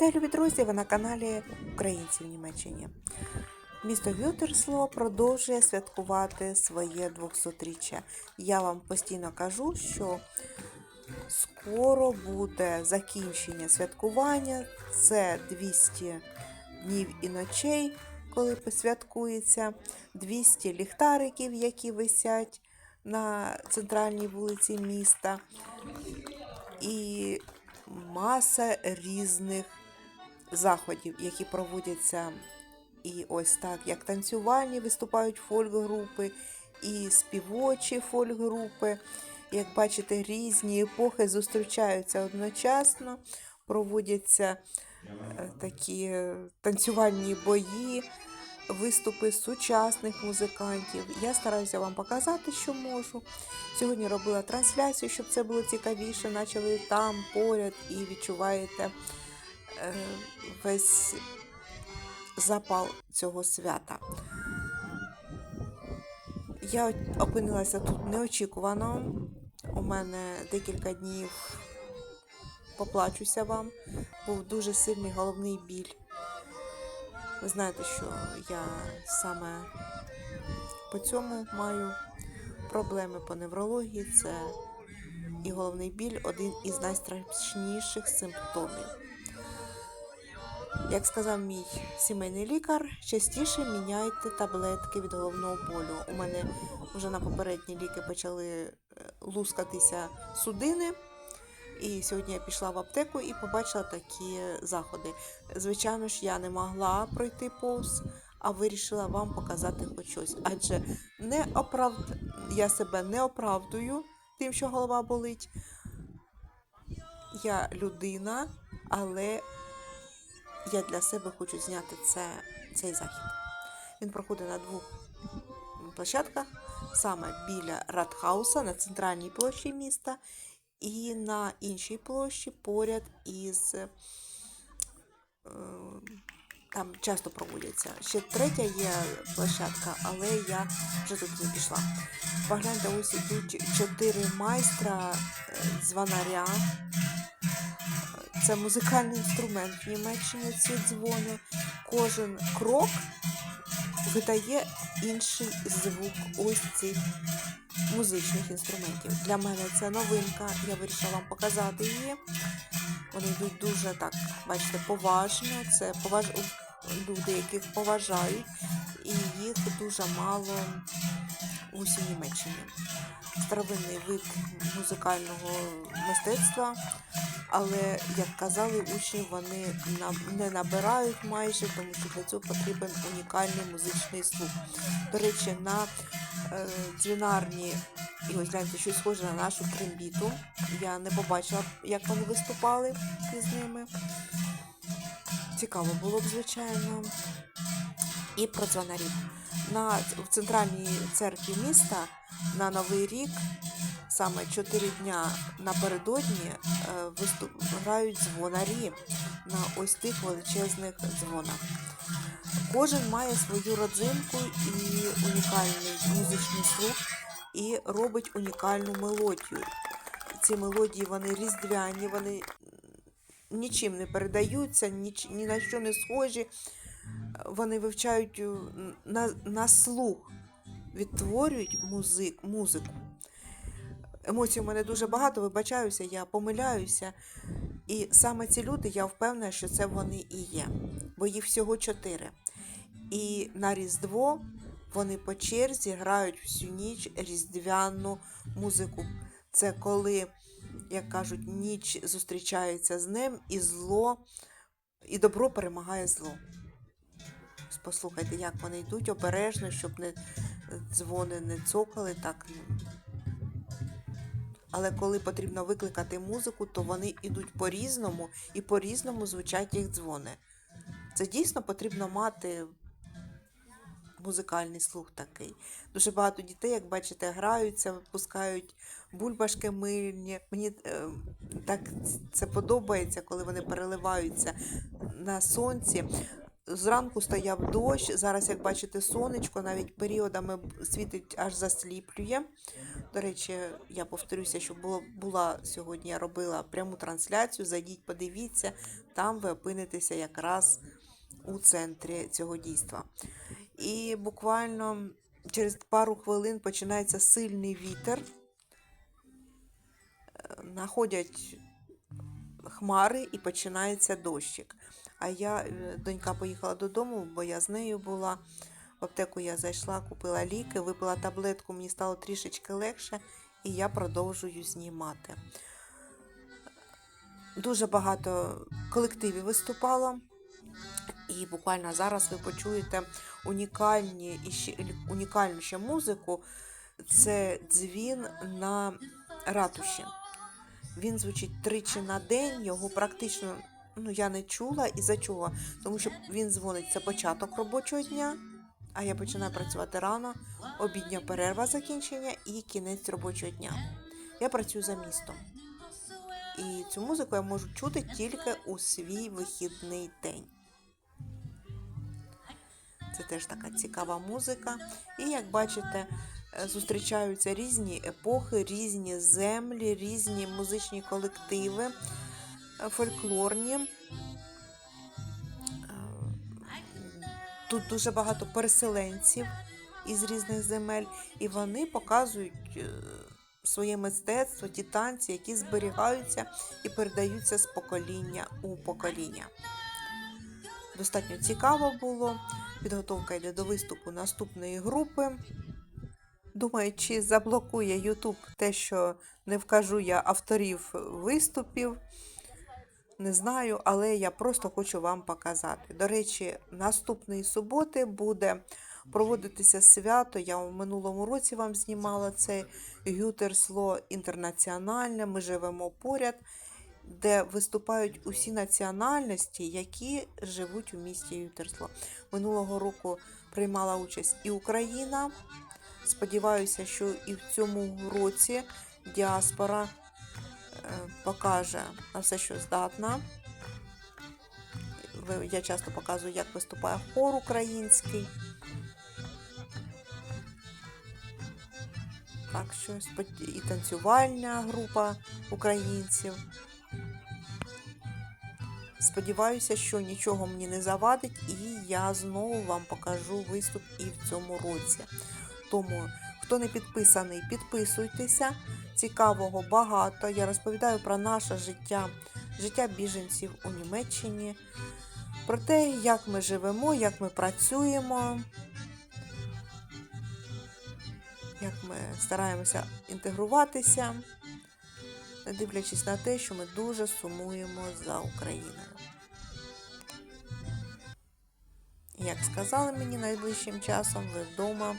Вітаю, любі друзі! Ви на каналі Українці в Німеччині. Місто Вютерсло продовжує святкувати своє 200-річчя. Я вам постійно кажу, що скоро буде закінчення святкування. Це 200 днів і ночей, коли посвяткується, 200 ліхтариків, які висять на центральній вулиці міста. І маса різних заходів, які проводяться і ось так, як танцювальні виступають фольк-групи, і співочі фольк-групи. Як бачите, різні епохи зустрічаються одночасно, проводяться е, такі танцювальні бої, виступи сучасних музикантів. Я стараюся вам показати, що можу. Сьогодні робила трансляцію, щоб це було цікавіше, наче ви там поряд і відчуваєте весь запал цього свята. Я опинилася тут неочікувано. У мене декілька днів поплачуся вам. Був дуже сильний головний біль. Ви знаєте, що я саме по цьому маю проблеми по неврології. Це і головний біль один із найстрашніших симптомів. Як сказав мій сімейний лікар, частіше міняйте таблетки від головного болю. У мене вже на попередні ліки почали е, лускатися судини. І сьогодні я пішла в аптеку і побачила такі заходи. Звичайно ж, я не могла пройти повз, а вирішила вам показати хоч щось. Адже не оправд... я себе не оправдую тим, що голова болить. Я людина, але я для себе хочу зняти це, цей захід. Він проходить на двох площадках, саме біля Радхауса на центральній площі міста і на іншій площі поряд із е, там часто проводяться. Ще третя є площадка, але я вже тут не пішла. Погляньте, ось ідуть чотири майстра е, звонаря. Це музикальний інструмент в Німеччині ці дзвони. Кожен крок видає інший звук ось цих музичних інструментів. Для мене це новинка, я вирішила вам показати її. Вони йдуть дуже так, бачите, поважно. Це поваж... люди, яких поважають, і їх дуже мало всій Німеччині. Старовинний вид музикального мистецтва, але, як казали учні, вони не набирають майже, тому що для цього потрібен унікальний музичний слух. До речі, на е, дзвінарні, і ось гляньте, щось схоже на нашу трембіту. Я не побачила, як вони виступали із ними. Цікаво було б, звичайно. І про дзвонарів. На, в центральній церкві міста на Новий рік, саме 4 дня напередодні, виступ, грають дзвонарі на ось тих величезних дзвонах. Кожен має свою родзинку і унікальний музичний слух, і робить унікальну мелодію. Ці мелодії вони різдвяні, вони нічим не передаються, ні, ні на що не схожі. Вони вивчають на, на слух, відтворюють музик, музику. Емоцій у мене дуже багато, вибачаюся, я помиляюся. І саме ці люди, я впевнена, що це вони і є, бо їх всього чотири. І на Різдво вони по черзі грають всю ніч різдвяну музику. Це коли, як кажуть, ніч зустрічається з ним, і зло, і добро перемагає зло. Послухайте, як вони йдуть обережно, щоб не дзвони не цокали так. Але коли потрібно викликати музику, то вони йдуть по-різному і по-різному звучать їх дзвони. Це дійсно потрібно мати музикальний слух такий. Дуже багато дітей, як бачите, граються, випускають бульбашки мильні. Мені е, так це подобається, коли вони переливаються на сонці. Зранку стояв дощ, зараз, як бачите, сонечко навіть періодами світить аж засліплює. До речі, я повторюся, що було, була сьогодні, я робила пряму трансляцію. Зайдіть, подивіться, там ви опинитеся якраз у центрі цього дійства. І буквально через пару хвилин починається сильний вітер. Е, Находять хмари і починається дощик. А я, е, донька поїхала додому, бо я з нею була. В аптеку я зайшла, купила ліки, випила таблетку, мені стало трішечки легше, і я продовжую знімати. Дуже багато колективів виступало. І буквально зараз ви почуєте унікальні і ще, унікальну ще музику. Це дзвін на ратуші. Він звучить тричі на день, його практично ну, я не чула. І за чого? Тому що він дзвонить це початок робочого дня, а я починаю працювати рано, обідня перерва закінчення і кінець робочого дня. Я працюю за містом. І цю музику я можу чути тільки у свій вихідний день. Це теж така цікава музика. І як бачите, е, зустрічаються різні епохи, різні землі, різні музичні колективи, е, фольклорні. Е, Тут дуже багато переселенців із різних земель, і вони показують своє мистецтво, ті танці, які зберігаються і передаються з покоління у покоління. Достатньо цікаво було. Підготовка йде до виступу наступної групи. Думаю, чи заблокує YouTube те, що не вкажу я авторів виступів. Не знаю, але я просто хочу вам показати. До речі, наступної суботи буде проводитися свято. Я в минулому році вам знімала це Гютерсло інтернаціональне. Ми живемо поряд, де виступають усі національності, які живуть у місті Гютерсло. Минулого року приймала участь і Україна. Сподіваюся, що і в цьому році діаспора е, покаже на все, що здатна. Я часто показую, як виступає хор український. Так що і танцювальна група українців. Сподіваюся, що нічого мені не завадить, і я знову вам покажу виступ і в цьому році. Тому, хто не підписаний, підписуйтеся. Цікавого багато. Я розповідаю про наше життя, життя біженців у Німеччині, про те, як ми живемо, як ми працюємо, як ми стараємося інтегруватися, не дивлячись на те, що ми дуже сумуємо за Україною. Як сказали мені найближчим часом, ви вдома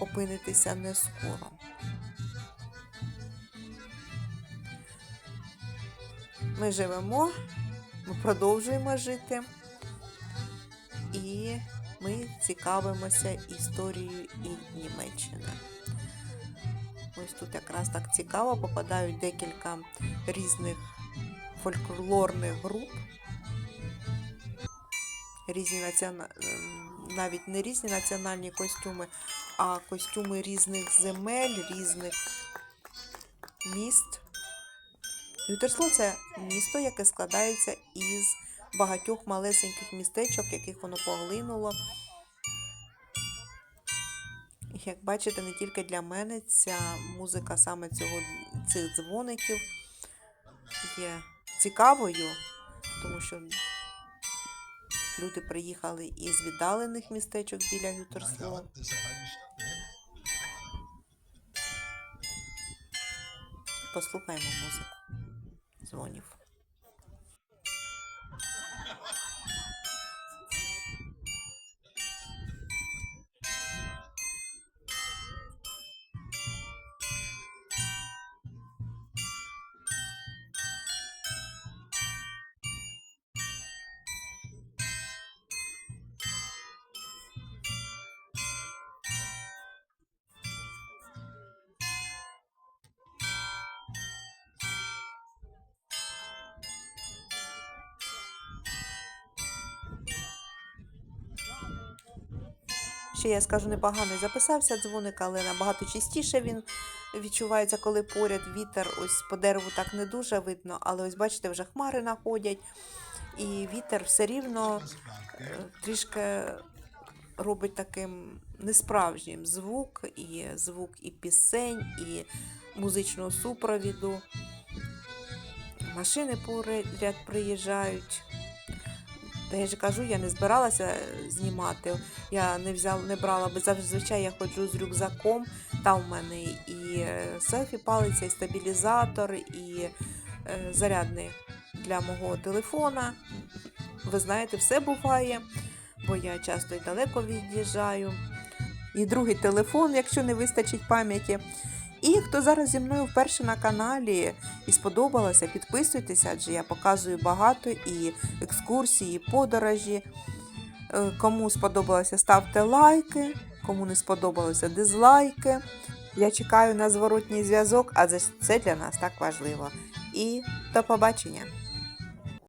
опинитеся не скоро. Ми живемо, ми продовжуємо жити, і ми цікавимося історією і Німеччини. Ось тут якраз так цікаво попадають декілька різних фольклорних груп. Різні націона... ем, навіть не різні національні костюми, а костюми різних земель, різних міст. Ютерсло це місто, яке складається із багатьох малесеньких містечок, яких воно поглинуло. Як бачите, не тільки для мене ця музика саме цього, цих дзвоників є цікавою, тому що люди приїхали із віддалених містечок біля Ютерсло. Das ist eine halbe Stunde hin. Послухаємо музику дзвонів. Ще я скажу непоганий записався дзвоник, але набагато частіше він відчувається, коли поряд вітер. Ось по дереву так не дуже видно, але ось бачите, вже хмари находять, і вітер все рівно е, трішки робить таким несправжнім звук, і звук і пісень, і музичного супровіду. Машини поряд приїжджають. Я ж кажу, я не збиралася е, знімати. Я не взяла, не брала, бо зазвичай я ходжу з рюкзаком. Там в мене і е, селфі палиця, і стабілізатор, і е, зарядний для мого телефона. Ви знаєте, все буває, бо я часто і далеко від'їжджаю. І другий телефон, якщо не вистачить пам'яті. І хто зараз зі мною вперше на каналі і сподобалося, підписуйтеся, адже я показую багато і екскурсії, і подорожі. Е, Кому сподобалося, ставте лайки, кому не сподобалося, дизлайки. Я чекаю на зворотній зв'язок, адже це для нас так важливо. І до побачення!